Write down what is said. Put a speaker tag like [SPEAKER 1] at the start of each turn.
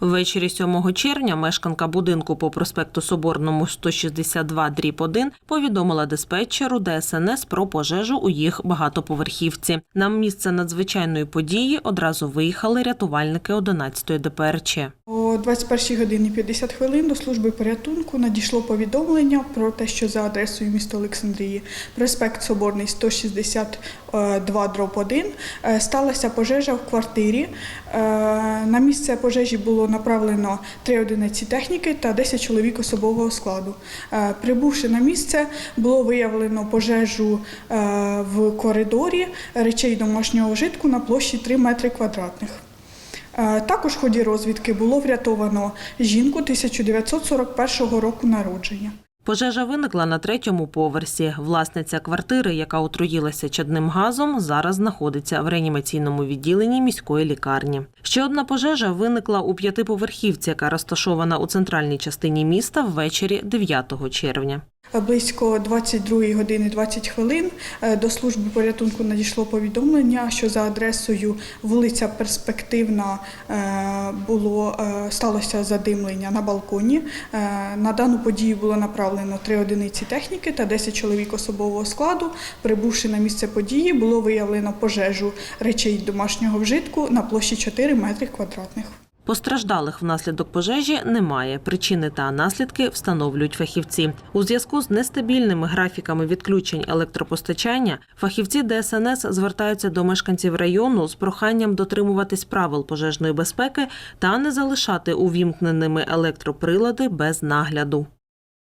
[SPEAKER 1] Ввечері 7 червня мешканка будинку по проспекту Соборному 162 дріб 1 повідомила диспетчеру ДСНС про пожежу у їх багатоповерхівці. На місце надзвичайної події одразу виїхали рятувальники 11-ї ДПРЧ.
[SPEAKER 2] О 21 годині 50 хвилин до служби порятунку надійшло повідомлення про те, що за адресою міста Олександрії, проспект Соборний 162 дроб 1, е, сталася пожежа в квартирі. Е, На місце пожежі було направлено 3 одиниці техніки та 10 чоловік особового складу. Е, Прибувши на місце, було виявлено пожежу в коридорі речей домашнього вжитку на площі 3 метри квадратних. Е, Також в ході розвідки було врятовано жінку 1941 року народження.
[SPEAKER 1] Пожежа виникла на третьому поверсі. Власниця квартири, яка отруїлася чадним газом, зараз знаходиться в реанімаційному відділенні міської лікарні. Ще одна пожежа виникла у п'ятиповерхівці, яка розташована у центральній частині міста ввечері 9 червня.
[SPEAKER 2] Близько 22 години 20 хвилин е, до служби порятунку надійшло повідомлення, що за адресою вулиця Перспективна е, було е, сталося задимлення на балконі. Е, На дану подію було направлено три одиниці техніки та 10 чоловік особового складу. Прибувши на місце події, було виявлено пожежу речей домашнього вжитку на площі 4 метри квадратних.
[SPEAKER 1] Постраждалих внаслідок пожежі немає. Причини та наслідки встановлюють фахівці. У зв'язку з нестабільними графіками відключень електропостачання фахівці ДСНС звертаються до мешканців району з проханням дотримуватись правил пожежної безпеки та не залишати увімкненими електроприлади без нагляду.